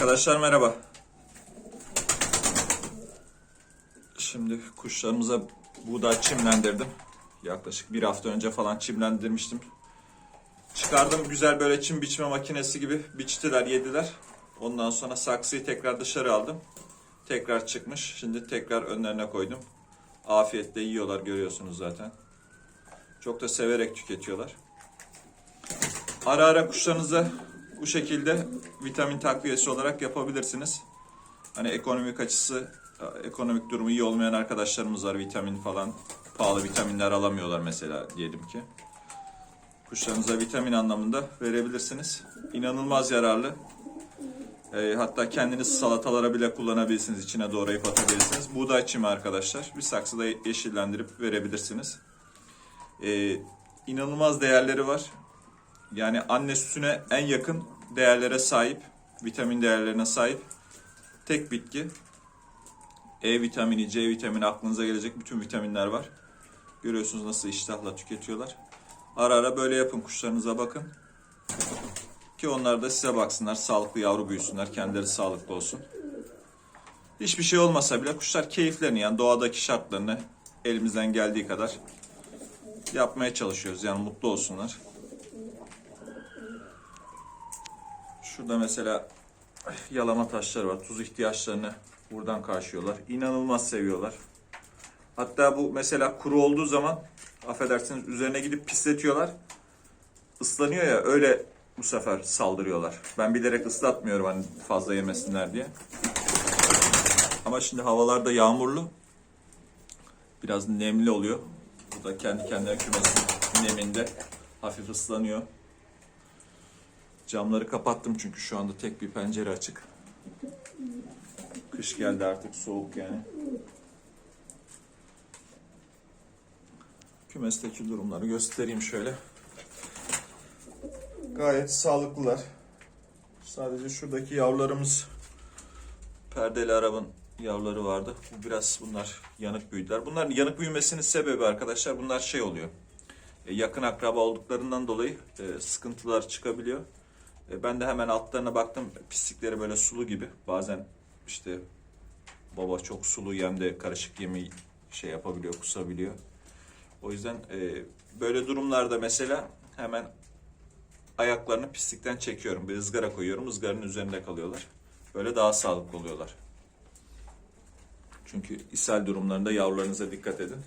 Arkadaşlar merhaba. Şimdi kuşlarımıza buğday çimlendirdim. Yaklaşık bir hafta önce falan çimlendirmiştim. Çıkardım güzel böyle çim biçme makinesi gibi biçtiler yediler. Ondan sonra saksıyı tekrar dışarı aldım. Tekrar çıkmış. Şimdi tekrar önlerine koydum. Afiyetle yiyorlar görüyorsunuz zaten. Çok da severek tüketiyorlar. Ara ara kuşlarınıza bu şekilde vitamin takviyesi olarak yapabilirsiniz. Hani ekonomik açısı, ekonomik durumu iyi olmayan arkadaşlarımız var. Vitamin falan, pahalı vitaminler alamıyorlar mesela diyelim ki. Kuşlarınıza vitamin anlamında verebilirsiniz. İnanılmaz yararlı. E, hatta kendiniz salatalara bile kullanabilirsiniz. İçine doğrayıp atabilirsiniz. Buğday çimi arkadaşlar. Bir saksıda yeşillendirip verebilirsiniz. E, inanılmaz değerleri var. Yani anne sütüne en yakın değerlere sahip, vitamin değerlerine sahip tek bitki. E vitamini, C vitamini aklınıza gelecek bütün vitaminler var. Görüyorsunuz nasıl iştahla tüketiyorlar. Ara ara böyle yapın kuşlarınıza bakın. Ki onlar da size baksınlar, sağlıklı yavru büyüsünler, kendileri sağlıklı olsun. Hiçbir şey olmasa bile kuşlar keyiflerini yani doğadaki şartlarını elimizden geldiği kadar yapmaya çalışıyoruz. Yani mutlu olsunlar. Şurada mesela yalama taşları var. Tuz ihtiyaçlarını buradan karşılıyorlar. İnanılmaz seviyorlar. Hatta bu mesela kuru olduğu zaman affedersiniz üzerine gidip pisletiyorlar. Islanıyor ya öyle bu sefer saldırıyorlar. Ben bilerek ıslatmıyorum hani fazla yemesinler diye. Ama şimdi havalarda yağmurlu. Biraz nemli oluyor. Bu da kendi kendine kümesin neminde hafif ıslanıyor. Camları kapattım çünkü şu anda tek bir pencere açık. Kış geldi artık soğuk yani. Kümesteki durumları göstereyim şöyle. Gayet sağlıklılar. Sadece şuradaki yavrularımız perdeli arabın yavruları vardı. Bu biraz bunlar yanık büyüdüler. Bunların yanık büyümesinin sebebi arkadaşlar bunlar şey oluyor. E, Yakın akraba olduklarından dolayı e, sıkıntılar çıkabiliyor. E, Ben de hemen altlarına baktım. Pislikleri böyle sulu gibi. Bazen işte baba çok sulu yemde karışık yemi şey yapabiliyor, kusabiliyor. O yüzden e, böyle durumlarda mesela hemen ayaklarını pislikten çekiyorum. Bir ızgara koyuyorum. ızgaranın üzerinde kalıyorlar. Böyle daha sağlıklı oluyorlar. Çünkü ishal durumlarında yavrularınıza dikkat edin.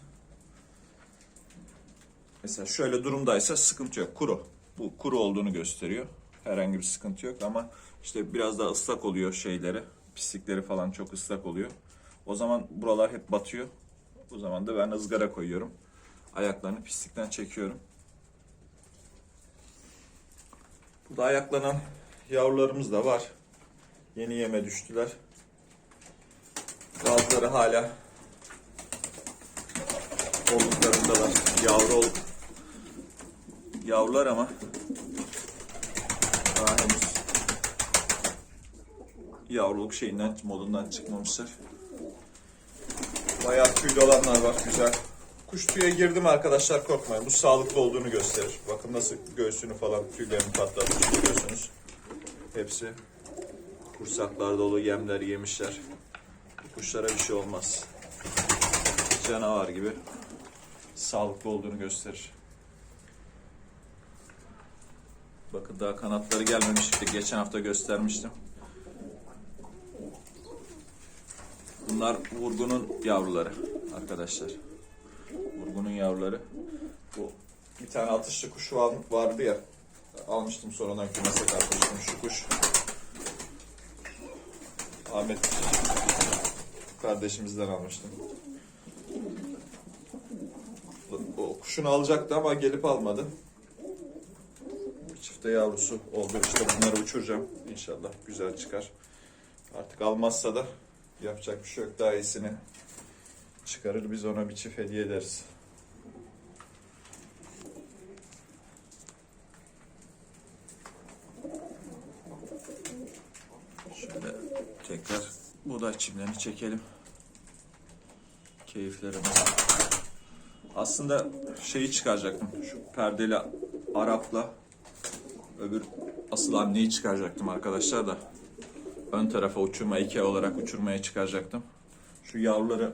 Mesela şöyle durumdaysa sıkıntı yok. Kuru. Bu kuru olduğunu gösteriyor. Herhangi bir sıkıntı yok ama işte biraz daha ıslak oluyor şeyleri. Pislikleri falan çok ıslak oluyor. O zaman buralar hep batıyor. O zaman da ben ızgara koyuyorum. Ayaklarını pislikten çekiyorum. Burada ayaklanan yavrularımız da var. Yeni yeme düştüler. Bazıları hala olduklarındalar. Yavru ol yavrular ama daha henüz yavruluk şeyinden, modundan çıkmamışlar. Bayağı tüylü olanlar var, güzel. Kuş tüye girdim arkadaşlar korkmayın. Bu sağlıklı olduğunu gösterir. Bakın nasıl göğsünü falan tüylerini patlatmış görüyorsunuz. Hepsi kursaklar dolu yemler yemişler. Kuşlara bir şey olmaz. Canavar gibi sağlıklı olduğunu gösterir. Bakın daha kanatları gelmemişti. Geçen hafta göstermiştim. Bunlar vurgunun yavruları arkadaşlar. Vurgunun yavruları. Bu bir tane atışlı kuşu vardı ya. Almıştım sonradan kümese katmıştım şu kuş. Ahmet kardeşimizden almıştım. O kuşunu alacaktı ama gelip almadı. Çifte yavrusu oldu. İşte bunları uçuracağım. İnşallah güzel çıkar. Artık almazsa da yapacak bir şey yok. Daha iyisini çıkarır. Biz ona bir çift hediye ederiz. Şöyle tekrar buğday çimlerini çekelim. Keyiflerimiz. Aslında şeyi çıkaracaktım. Şu perdeli Arap'la öbür asıl anneyi çıkaracaktım arkadaşlar da. ön tarafa uçurma iki olarak uçurmaya çıkaracaktım. Şu yavruları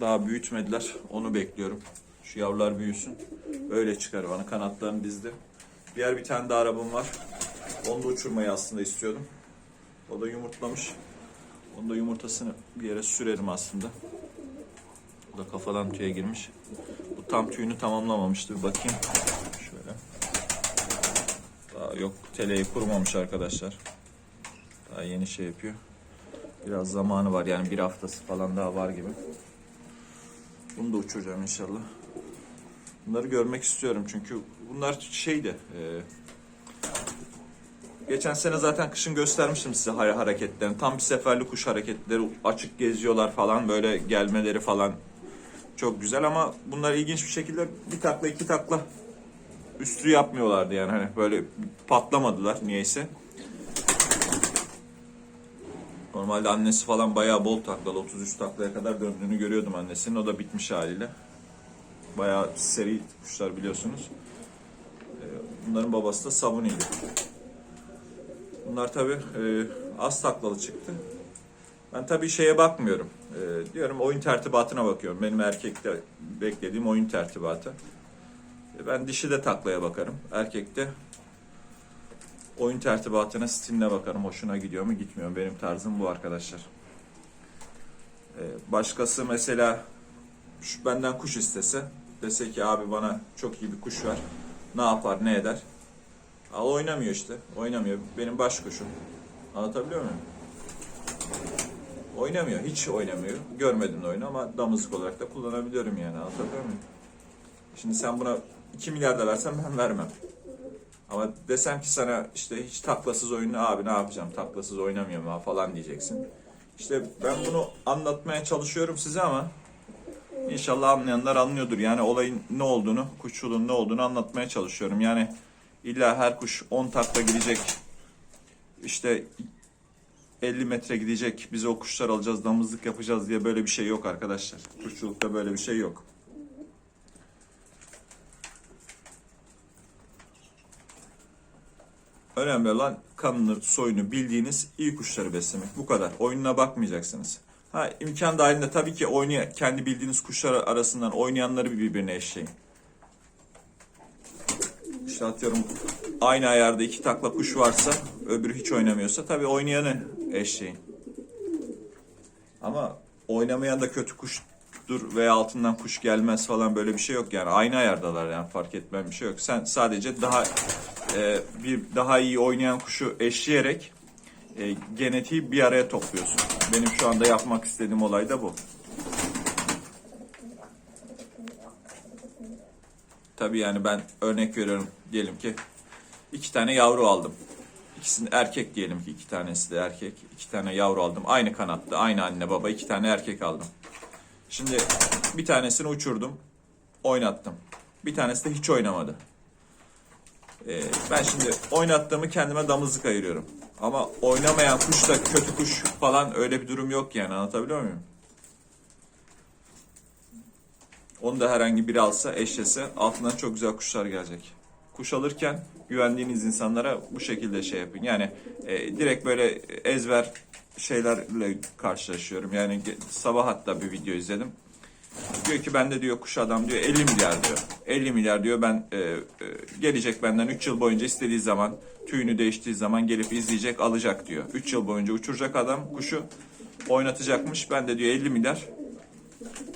daha büyütmediler. Onu bekliyorum. Şu yavrular büyüsün. Öyle çıkar bana. Kanatlarını dizdi. Diğer bir tane daha arabam var. Onu da uçurmayı aslında istiyordum. O da yumurtlamış. Onu da yumurtasını bir yere sürerim aslında. Bu da kafadan tüye girmiş. Bu tam tüyünü tamamlamamıştı. Bir bakayım. Yok teleyi kurmamış arkadaşlar. Daha yeni şey yapıyor. Biraz zamanı var yani bir haftası falan daha var gibi. Bunu da uçuracağım inşallah. Bunları görmek istiyorum çünkü bunlar şeydi. e, geçen sene zaten kışın göstermiştim size hareketlerini. Tam bir seferli kuş hareketleri, açık geziyorlar falan böyle gelmeleri falan çok güzel ama bunlar ilginç bir şekilde bir takla iki takla üstü yapmıyorlardı yani hani böyle patlamadılar niyeyse. Normalde annesi falan bayağı bol taklalı 33 taklaya kadar döndüğünü görüyordum annesinin o da bitmiş haliyle. Bayağı seri kuşlar biliyorsunuz. Ee, Bunların babası da Sabuni'ydi. Bunlar tabi az taklalı çıktı. Ben tabii şeye bakmıyorum. Ee, diyorum oyun tertibatına bakıyorum. Benim erkekte beklediğim oyun tertibatı. Ben dişi de taklaya bakarım. Erkekte oyun tertibatına, stiline bakarım. Hoşuna gidiyor mu gitmiyor mu? Benim tarzım bu arkadaşlar. Ee, başkası mesela şu benden kuş istese dese ki abi bana çok iyi bir kuş ver. Ne yapar ne eder? Al oynamıyor işte. Oynamıyor. Benim baş kuşum. Anlatabiliyor muyum? Oynamıyor. Hiç oynamıyor. Görmedim de oyunu ama damızlık olarak da kullanabiliyorum yani. Anlatabiliyor muyum? Şimdi sen buna 2 milyar da versen ben vermem. Ama desem ki sana işte hiç taklasız oyunu abi ne yapacağım taklasız oynamıyorum ha falan diyeceksin. İşte ben bunu anlatmaya çalışıyorum size ama inşallah anlayanlar anlıyordur. Yani olayın ne olduğunu, kuşçuluğun ne olduğunu anlatmaya çalışıyorum. Yani illa her kuş 10 takla gidecek. İşte 50 metre gidecek. Biz o kuşlar alacağız, damızlık yapacağız diye böyle bir şey yok arkadaşlar. Kuşçulukta böyle bir şey yok. Önemli olan kanını, soyunu bildiğiniz iyi kuşları beslemek. Bu kadar. Oyununa bakmayacaksınız. Ha imkan dahilinde tabii ki oynaya, kendi bildiğiniz kuşlar arasından oynayanları birbirine eşleyin. İşte atıyorum aynı ayarda iki takla kuş varsa öbürü hiç oynamıyorsa tabii oynayanı eşleyin. Ama oynamayan da kötü kuştur veya altından kuş gelmez falan böyle bir şey yok yani. Aynı ayardalar yani fark etmem bir şey yok. Sen sadece daha e, bir daha iyi oynayan kuşu eşleyerek e, genetiği bir araya topluyorsun. Benim şu anda yapmak istediğim olay da bu. Tabii yani ben örnek veriyorum diyelim ki iki tane yavru aldım. İkisini erkek diyelim ki iki tanesi de erkek. iki tane yavru aldım. Aynı kanatta, aynı anne baba iki tane erkek aldım. Şimdi bir tanesini uçurdum, oynattım. Bir tanesi de hiç oynamadı. Ee, ben şimdi oynattığımı kendime damızlık ayırıyorum. Ama oynamayan kuş da kötü kuş falan öyle bir durum yok yani anlatabiliyor muyum? Onu da herhangi biri alsa, eşlese altından çok güzel kuşlar gelecek. Kuş alırken güvendiğiniz insanlara bu şekilde şey yapın. Yani e, direkt böyle ezber şeylerle karşılaşıyorum. Yani sabah hatta bir video izledim. Diyor ki bende diyor kuş adam diyor 50 milyar diyor. 50 milyar diyor ben e, e, gelecek benden 3 yıl boyunca istediği zaman tüyünü değiştiği zaman gelip izleyecek alacak diyor. 3 yıl boyunca uçuracak adam kuşu oynatacakmış. Ben de diyor 50 milyar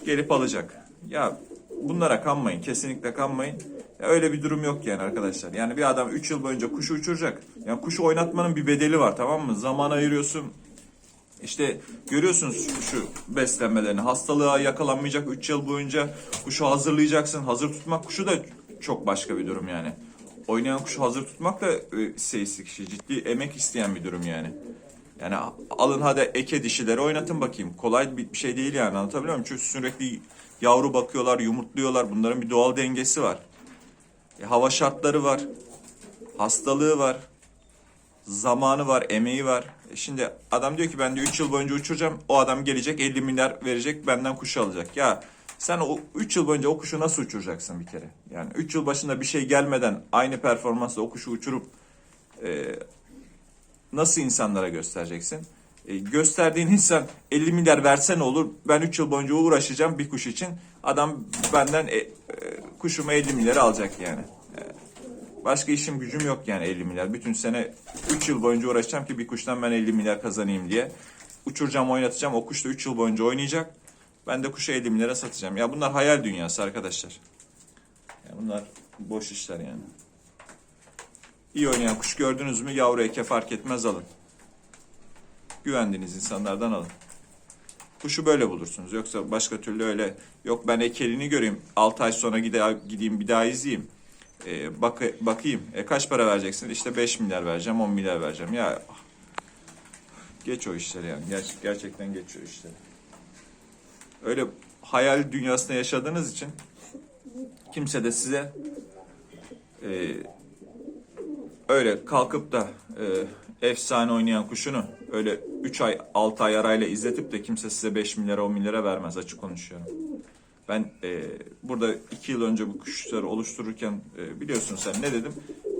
gelip alacak. Ya bunlara kanmayın. Kesinlikle kanmayın. Ya öyle bir durum yok yani arkadaşlar. Yani bir adam 3 yıl boyunca kuşu uçuracak. Yani kuşu oynatmanın bir bedeli var tamam mı? Zaman ayırıyorsun. İşte görüyorsunuz şu beslenmelerini. Hastalığa yakalanmayacak 3 yıl boyunca kuşu hazırlayacaksın. Hazır tutmak kuşu da çok başka bir durum yani. Oynayan kuşu hazır tutmak da e, seyislik. Ciddi emek isteyen bir durum yani. Yani alın hadi eke dişileri oynatın bakayım. Kolay bir şey değil yani anlatabiliyor muyum? Çünkü sürekli yavru bakıyorlar, yumurtluyorlar. Bunların bir doğal dengesi var. E, hava şartları var. Hastalığı var. Zamanı var, emeği var. Şimdi adam diyor ki ben de 3 yıl boyunca uçuracağım. O adam gelecek 50 milyar verecek benden kuşu alacak. Ya sen o 3 yıl boyunca o kuşu nasıl uçuracaksın bir kere? Yani 3 yıl başında bir şey gelmeden aynı performansla o kuşu uçurup e, nasıl insanlara göstereceksin? E, gösterdiğin insan 50 milyar verse ne olur? Ben 3 yıl boyunca uğraşacağım bir kuş için. Adam benden e, e, kuşuma 50 milyar alacak yani. Başka işim gücüm yok yani 50 milyar. Bütün sene 3 yıl boyunca uğraşacağım ki bir kuştan ben 50 milyar kazanayım diye. Uçuracağım, oynatacağım. O kuş da 3 yıl boyunca oynayacak. Ben de kuşu 50 milyara satacağım. Ya bunlar hayal dünyası arkadaşlar. Ya bunlar boş işler yani. İyi oynayan kuş gördünüz mü yavru eke fark etmez alın. Güvendiğiniz insanlardan alın. Kuşu böyle bulursunuz. Yoksa başka türlü öyle yok ben ekelini göreyim 6 ay sonra gide, gideyim bir daha izleyeyim. Ee, bak, bakayım e, kaç para vereceksin? İşte 5 milyar vereceğim 10 milyar vereceğim. Ya geç o işleri yani. Ger- gerçekten geç o işleri. Öyle hayal dünyasında yaşadığınız için kimse de size e, öyle kalkıp da e, efsane oynayan kuşunu öyle 3 ay 6 ay arayla izletip de kimse size 5 milyara 10 milyara vermez açık konuşuyorum. Ben e, burada 2 yıl önce bu kuşları oluştururken e, biliyorsun sen ne dedim?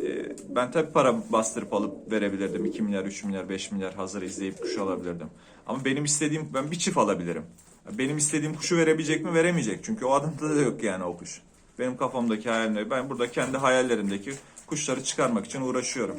E, ben tabii para bastırıp alıp verebilirdim. 2 milyar, 3 milyar, 5 milyar hazır izleyip kuş alabilirdim. Ama benim istediğim, ben bir çift alabilirim. Benim istediğim kuşu verebilecek mi? Veremeyecek. Çünkü o adamda da yok yani o kuş. Benim kafamdaki hayaller, ben burada kendi hayallerimdeki kuşları çıkarmak için uğraşıyorum.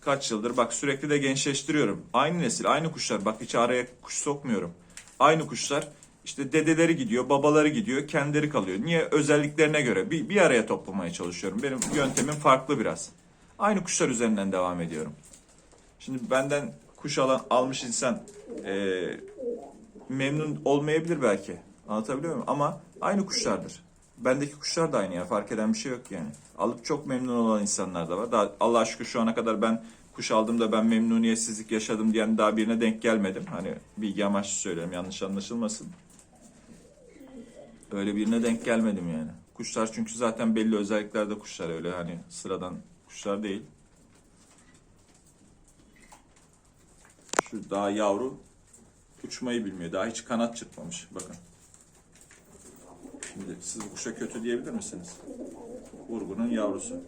Kaç yıldır bak sürekli de gençleştiriyorum. Aynı nesil, aynı kuşlar. Bak hiç araya kuş sokmuyorum. Aynı kuşlar işte dedeleri gidiyor, babaları gidiyor, kendileri kalıyor. Niye? Özelliklerine göre bir, bir araya toplamaya çalışıyorum. Benim yöntemim farklı biraz. Aynı kuşlar üzerinden devam ediyorum. Şimdi benden kuş alan, almış insan eee, memnun olmayabilir belki. Anlatabiliyor muyum? Ama aynı kuşlardır. Bendeki kuşlar da aynı ya. Fark eden bir şey yok yani. Alıp çok memnun olan insanlar da var. Daha Allah'a şükür şu ana kadar ben kuş aldığımda ben memnuniyetsizlik yaşadım diyen daha birine denk gelmedim. Hani bilgi amaçlı söylüyorum yanlış anlaşılmasın. Öyle birine denk gelmedim yani. Kuşlar çünkü zaten belli özelliklerde kuşlar öyle hani sıradan kuşlar değil. Şu daha yavru uçmayı bilmiyor. Daha hiç kanat çırpmamış. Bakın. Şimdi siz bu kuşa kötü diyebilir misiniz? Vurgunun yavrusu.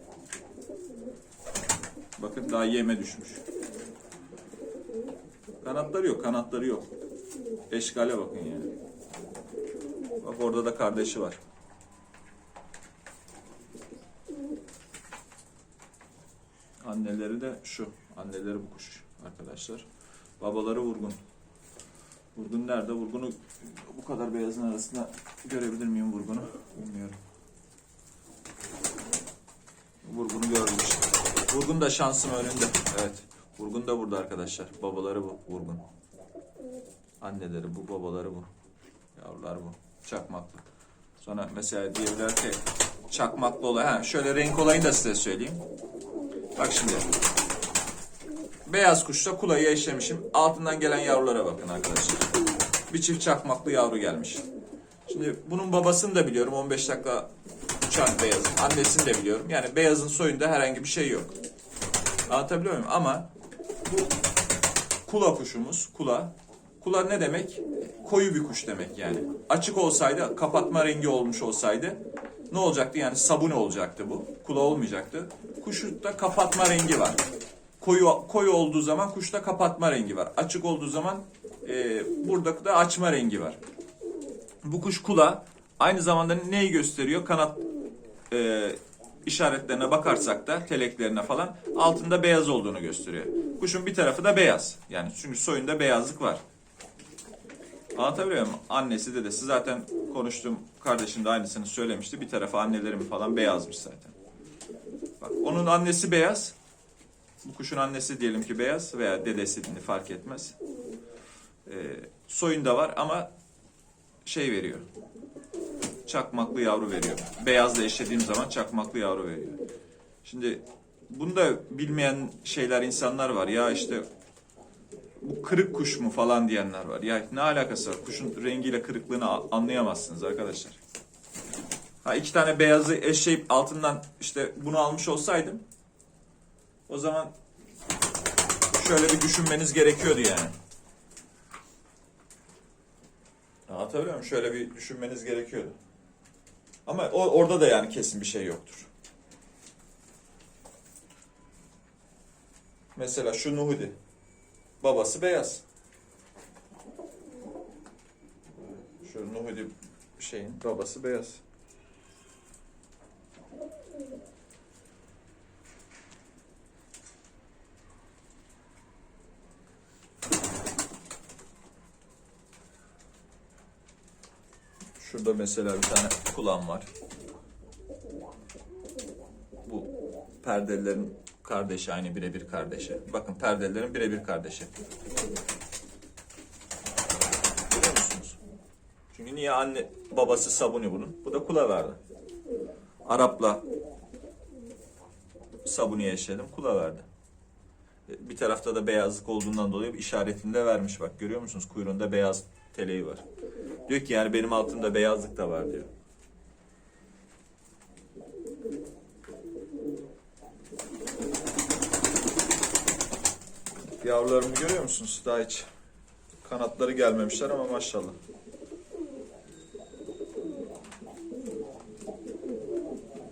Bakın daha yeme düşmüş. Kanatları yok, kanatları yok. Eşkale bakın yani. Bak orada da kardeşi var. Anneleri de şu. Anneleri bu kuş arkadaşlar. Babaları vurgun. Vurgun nerede? Vurgunu bu kadar beyazın arasında görebilir miyim vurgunu? Bilmiyorum. Vurgunu gördüm işte. Vurgun da şansım önünde. Evet. Vurgun da burada arkadaşlar. Babaları bu vurgun. Anneleri bu, babaları bu. Yavrular bu. Çakmaklı. Sonra mesela diyebilirler ki çakmaklı olay. Ha, şöyle renk olayını da size söyleyeyim. Bak şimdi. Beyaz kuşla kulayı eşlemişim. Altından gelen yavrulara bakın arkadaşlar. Bir çift çakmaklı yavru gelmiş. Şimdi bunun babasını da biliyorum. 15 dakika uçan beyazın. Annesini de biliyorum. Yani beyazın soyunda herhangi bir şey yok. Anlatabiliyor muyum? Ama bu kula kuşumuz. Kula. Kula ne demek? Koyu bir kuş demek yani. Açık olsaydı, kapatma rengi olmuş olsaydı ne olacaktı? Yani sabun olacaktı bu. Kula olmayacaktı. Kuşutta kapatma rengi var. Koyu koyu olduğu zaman kuşta kapatma rengi var. Açık olduğu zaman e, burada da açma rengi var. Bu kuş kula aynı zamanda neyi gösteriyor? Kanat e, işaretlerine bakarsak da teleklerine falan altında beyaz olduğunu gösteriyor. Kuşun bir tarafı da beyaz. Yani çünkü soyunda beyazlık var. Anlatabiliyor muyum? Annesi dedesi zaten konuştuğum kardeşim de aynısını söylemişti. Bir tarafı annelerim falan beyazmış zaten. Bak onun annesi beyaz. Bu kuşun annesi diyelim ki beyaz veya dedesi fark etmez. Ee, soyunda var ama şey veriyor. Çakmaklı yavru veriyor. Beyazla eşlediğim zaman çakmaklı yavru veriyor. Şimdi bunu da bilmeyen şeyler insanlar var. Ya işte bu kırık kuş mu falan diyenler var. Ya ne alakası var? Kuşun rengiyle kırıklığını anlayamazsınız arkadaşlar. Ha iki tane beyazı eşleyip altından işte bunu almış olsaydım o zaman şöyle bir düşünmeniz gerekiyordu yani. Anlatabiliyor muyum? Şöyle bir düşünmeniz gerekiyordu. Ama o, orada da yani kesin bir şey yoktur. Mesela şu Nuhudi. Babası beyaz. Şu Nuhudi şeyin babası beyaz. Şurada mesela bir tane kulağım var. Bu perdelerin kardeşi aynı birebir kardeşi. Bakın perdelerin birebir kardeşi. Görüyor musunuz? Çünkü niye anne babası sabuni bunun? Bu da kula verdi. Arap'la sabuniye eşledim kula verdi. E, Bir tarafta da beyazlık olduğundan dolayı bir işaretini de vermiş bak görüyor musunuz? Kuyruğunda beyaz teleği var. Diyor ki yani benim altımda beyazlık da var diyor. Yavrularımı görüyor musunuz? Daha hiç kanatları gelmemişler ama maşallah.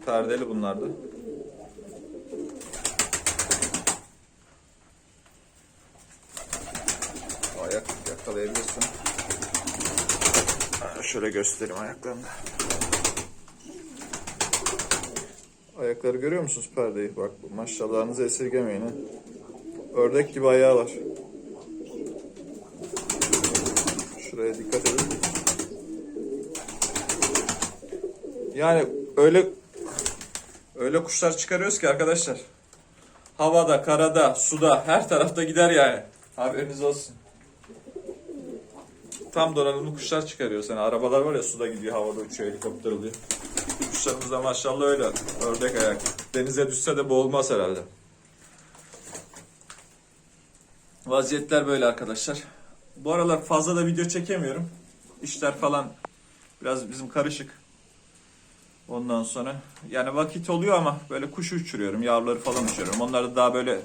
Perdeli bunlar da. Ayak yakalayabilirsin. Şöyle göstereyim ayaklarını. Ayakları görüyor musunuz perdeyi? Bak maşallahınızı esirgemeyin ha. Ördek gibi ayağı var. Şuraya dikkat edin. Yani öyle öyle kuşlar çıkarıyoruz ki arkadaşlar. Havada, karada, suda, her tarafta gider yani. Haberiniz olsun. Tam donanımlı kuşlar çıkarıyoruz. Yani arabalar var ya suda gidiyor, havada uçuyor, helikopter oluyor. Kuşlarımız da maşallah öyle. Ördek ayak. Denize düşse de boğulmaz herhalde. Vaziyetler böyle arkadaşlar. Bu aralar fazla da video çekemiyorum. İşler falan biraz bizim karışık. Ondan sonra yani vakit oluyor ama böyle kuş uçuruyorum, yavruları falan uçuruyorum. Onlar da daha böyle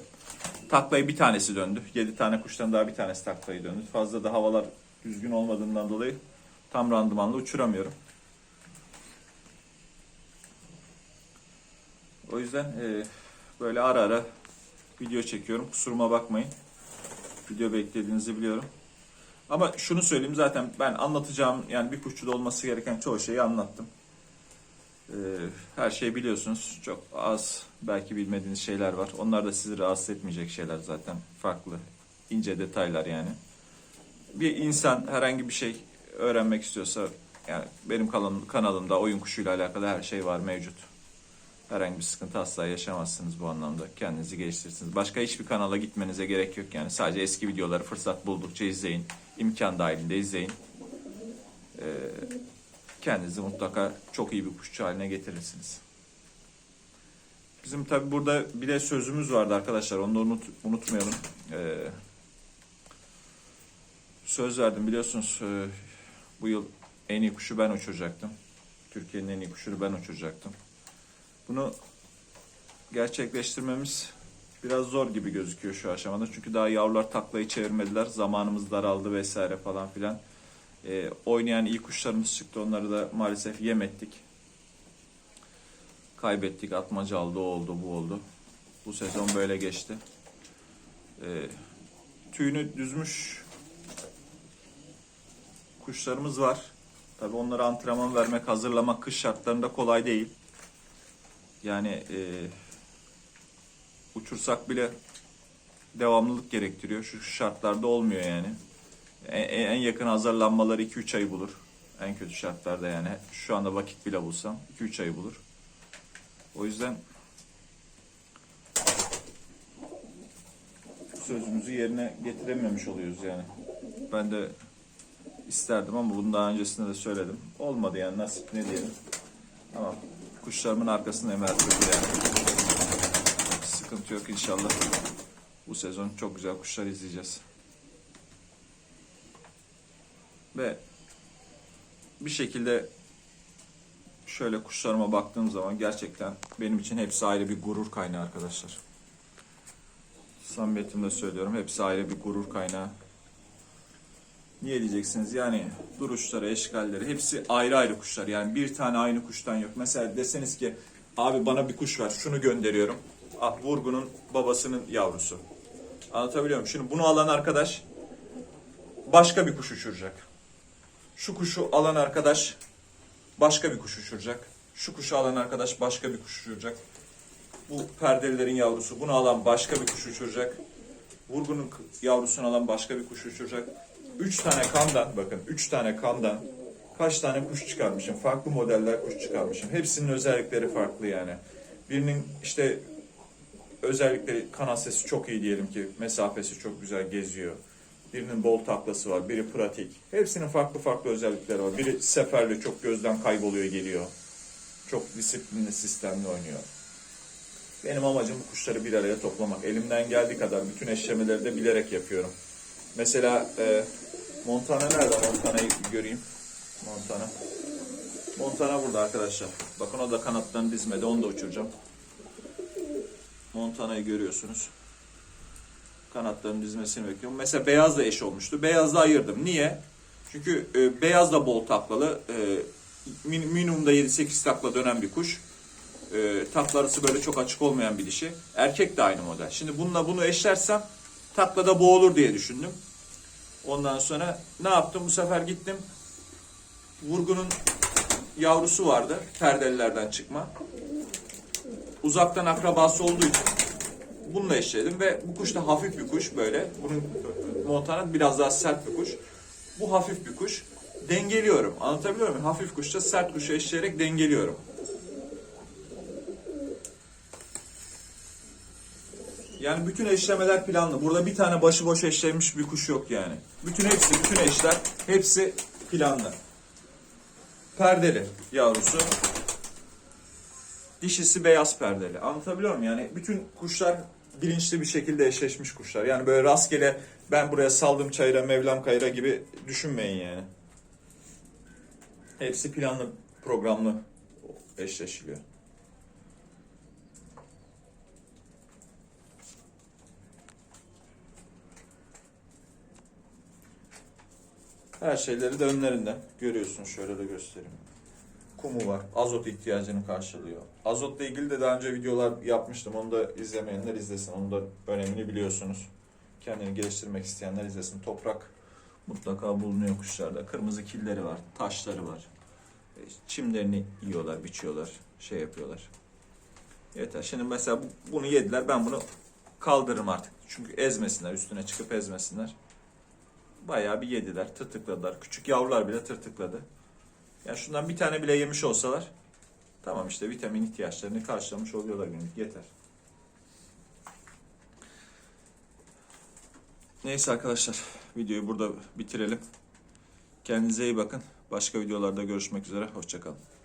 taklayı bir tanesi döndü. 7 tane kuştan daha bir tanesi taklayı döndü. Fazla da havalar düzgün olmadığından dolayı tam randımanlı uçuramıyorum. O yüzden e, böyle ara ara video çekiyorum. Kusuruma bakmayın. Video beklediğinizi biliyorum. Ama şunu söyleyeyim zaten ben anlatacağım yani bir kuşçuda olması gereken çoğu şeyi anlattım. Ee, her şeyi biliyorsunuz. Çok az belki bilmediğiniz şeyler var. Onlar da sizi rahatsız etmeyecek şeyler zaten. Farklı, ince detaylar yani. Bir insan herhangi bir şey öğrenmek istiyorsa yani benim kanalım, kanalımda oyun kuşuyla alakalı her şey var mevcut. Herhangi bir sıkıntı asla yaşamazsınız bu anlamda. Kendinizi geliştirirsiniz. Başka hiçbir kanala gitmenize gerek yok yani. Sadece eski videoları fırsat buldukça izleyin. İmkan dahilinde izleyin. Ee, kendinizi mutlaka çok iyi bir kuşçu haline getirirsiniz. Bizim tabi burada bir de sözümüz vardı arkadaşlar. Onu da unut, unutmayalım. Ee, söz verdim biliyorsunuz e, bu yıl en iyi kuşu ben uçuracaktım. Türkiye'nin en iyi kuşunu ben uçuracaktım. Bunu gerçekleştirmemiz biraz zor gibi gözüküyor şu aşamada. Çünkü daha yavrular taklayı çevirmediler. Zamanımız daraldı vesaire falan filan. Ee, oynayan iyi kuşlarımız çıktı. Onları da maalesef yem ettik. Kaybettik. Atmaca aldı, o oldu, bu oldu. Bu sezon böyle geçti. Ee, tüyünü düzmüş kuşlarımız var. Tabii onlara antrenman vermek, hazırlamak kış şartlarında kolay değil. Yani e, uçursak bile devamlılık gerektiriyor. Şu şartlarda olmuyor yani. En, en yakın hazırlanmaları 2-3 ay bulur. En kötü şartlarda yani. Şu anda vakit bile bulsam 2-3 ay bulur. O yüzden sözümüzü yerine getirememiş oluyoruz yani. Ben de isterdim ama bunu daha öncesinde de söyledim. Olmadı yani nasip ne diyelim. Ama kuşlarımın arkasındayım her türlü yani. Sıkıntı yok inşallah. Bu sezon çok güzel kuşlar izleyeceğiz. Ve bir şekilde şöyle kuşlarıma baktığım zaman gerçekten benim için hepsi ayrı bir gurur kaynağı arkadaşlar. Samimiyetimle söylüyorum. Hepsi ayrı bir gurur kaynağı. Niye diyeceksiniz? Yani duruşları, eşkalleri hepsi ayrı ayrı kuşlar. Yani bir tane aynı kuştan yok. Mesela deseniz ki abi bana bir kuş ver şunu gönderiyorum. Ah Vurgun'un babasının yavrusu. Anlatabiliyor muyum? Şimdi bunu alan arkadaş başka bir kuş uçuracak. Şu kuşu alan arkadaş başka bir kuş uçuracak. Şu kuşu alan arkadaş başka bir kuş uçuracak. Bu perdelilerin yavrusu bunu alan başka bir kuş uçuracak. Vurgunun yavrusunu alan başka bir kuş uçuracak. Üç tane kandan bakın üç tane kandan kaç tane kuş çıkarmışım. Farklı modeller kuş çıkarmışım. Hepsinin özellikleri farklı yani. Birinin işte özellikleri kanat sesi çok iyi diyelim ki mesafesi çok güzel geziyor. Birinin bol taklası var, biri pratik. Hepsinin farklı farklı özellikleri var. Biri seferli çok gözden kayboluyor geliyor. Çok disiplinli sistemli oynuyor. Benim amacım bu kuşları bir araya toplamak. Elimden geldiği kadar bütün eşlemeleri de bilerek yapıyorum. Mesela e, Montana nerede? Montana'yı göreyim. Montana. Montana burada arkadaşlar. Bakın o da kanatlarını dizmedi. Onu da uçuracağım. Montana'yı görüyorsunuz. Kanatlarının dizmesini bekliyorum. Mesela beyaz da eş olmuştu. Beyazla ayırdım. Niye? Çünkü e, beyaz da bol taklalı. E, min- minimumda 7-8 takla dönen bir kuş. E, taklarısı böyle çok açık olmayan bir dişi. Erkek de aynı model. Şimdi bununla bunu eşlersem taklada boğulur diye düşündüm. Ondan sonra ne yaptım? Bu sefer gittim. Vurgunun yavrusu vardı. Perdelilerden çıkma. Uzaktan akrabası olduğu için bununla eşledim ve bu kuş da hafif bir kuş böyle. Bunun Montana biraz daha sert bir kuş. Bu hafif bir kuş. Dengeliyorum. Anlatabiliyor muyum? Hafif kuşta sert kuşu eşleyerek dengeliyorum. Yani bütün eşlemeler planlı. Burada bir tane başıboş eşlemiş bir kuş yok yani. Bütün hepsi, bütün eşler hepsi planlı. Perdeli yavrusu. Dişisi beyaz perdeli. Anlatabiliyor muyum? Yani bütün kuşlar bilinçli bir şekilde eşleşmiş kuşlar. Yani böyle rastgele ben buraya saldım çayıra, Mevlam kayıra gibi düşünmeyin yani. Hepsi planlı, programlı eşleşiliyor. Her şeyleri de önlerinde. Görüyorsun şöyle de göstereyim. Kumu var. Azot ihtiyacını karşılıyor. Azotla ilgili de daha önce videolar yapmıştım. Onu da izlemeyenler izlesin. Onun da önemini biliyorsunuz. Kendini geliştirmek isteyenler izlesin. Toprak mutlaka bulunuyor kuşlarda. Kırmızı killeri var. Taşları var. E, Çimlerini yiyorlar, biçiyorlar. Şey yapıyorlar. Yeter. Şimdi mesela bu- bunu yediler. Ben bunu kaldırırım artık. Çünkü ezmesinler. Üstüne çıkıp ezmesinler. Bayağı bir yediler, tırtıkladılar. Küçük yavrular bile tırtıkladı. Yani şundan bir tane bile yemiş olsalar tamam işte vitamin ihtiyaçlarını karşılamış oluyorlar günlük yeter. Neyse arkadaşlar videoyu burada bitirelim. Kendinize iyi bakın. Başka videolarda görüşmek üzere. Hoşçakalın.